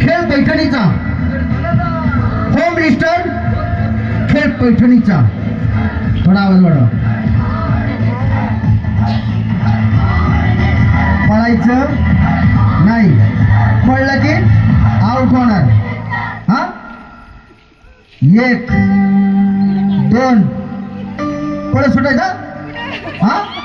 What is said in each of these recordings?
खेळ पैठणीचा. Home minister खेळ पैठणीचा. थोडा आवाज वाढवा. पळायचं नाही. पळलं की आउट होणार. हा? एक दोन. पळ सुटायचं? हा?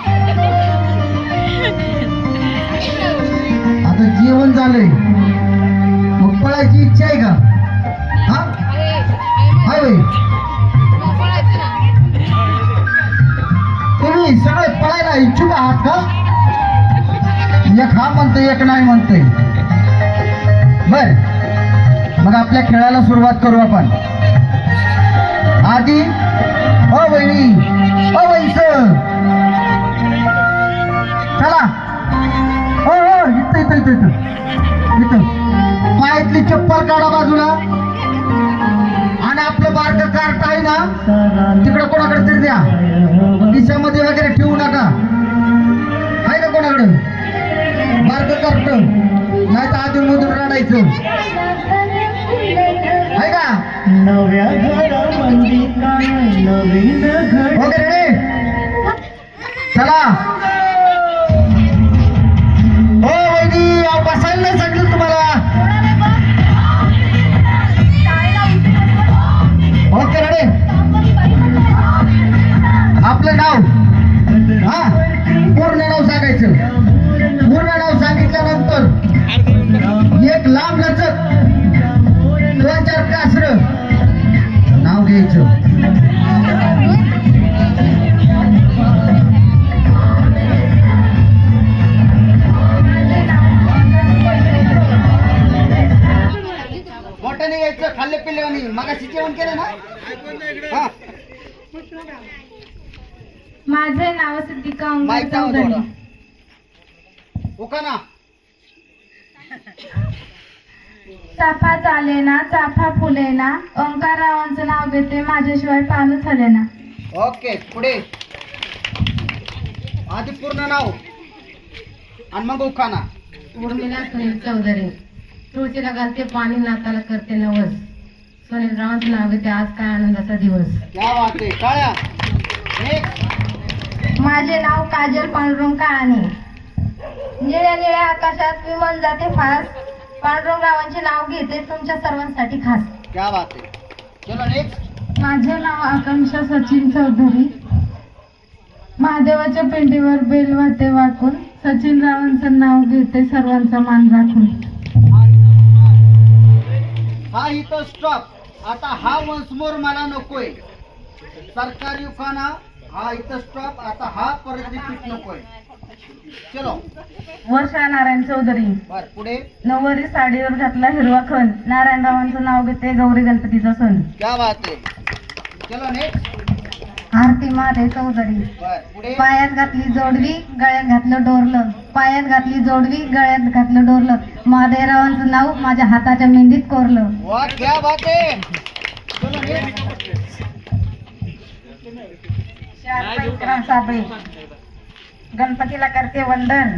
आहात का एक हा म्हणतोय एक नाही म्हणतोय. बर. मग आपल्या खेळाला सुरुवात करू आपण. आधी ओ बहिणी ओ वैस. चला. हो हो इथं इथं इथं इथं. इथं. पायातली चप्पल काढा बाजूला. आणि आपलं बारकं कार्ट आहे ना तिकडं कोणाकडे तरी द्या. रडायचं आहे का? नव्या घरामध्ये काय नवीन घर? ओके रेडी चला. खाल्ले पिल्ले आणि मगाशी जेवण केलं ना? माझे नाव सिद्धिका चौधरी. जोडा. उखाना चाफा चालेना चाफा फुलेना. ओंकारावांचं नाव घेते माझ्याशिवाय पानच हलेना ओके पुढे. आधी पूर्ण नाव. आणि मग उखाना उर्मिला सुनील चौधरी. तुळशीला घालते पाणी नाताला करते नवस. सुनील रावांचं नाव घेते आज काय आनंदाचा दिवस. क्या बात आहे काळ्या Next. माझे नाव काजल पांडुरंग काळाने. निळ्या निळ्या आकाशात विमान जाते फास. पांडुरंग रावांचे नाव घेते तुमच्या सर्वांसाठी खास. क्या बात आहे. चलो नेक्स्ट माझे नाव आकांक्षा सचिन चौधरी. महादेवाच्या पिंडीवर बेल वाटे वाकून सचिन रावांचं नाव घेते सर्वांचा मान राखून. हा इथं स्टॉप आता हा वन्स मोर मला नकोय. सरकारी उखाना हा इथं स्टॉप आता हा परत रिपीट नकोय. चलो. वर्षा नारायण चौधरी. बर पुढे. नऊवारी साडीवर घातला हिरवा खण. नारायणरावांचं नाव घेते गौरी गणपतीचा सण. क्या बात आहे. चलो नेक्स्ट आरती मारे चौधरी. पायात घातली जोडवी गळ्यात घातलं डोरलं. पायात घातली जोडवी गळ्यात घातलं डोरलं. महादेवरावांचं नाव माझ्या हाताच्या मेंदीत कोरलं. साबळे. गणपतीला करते वंदन.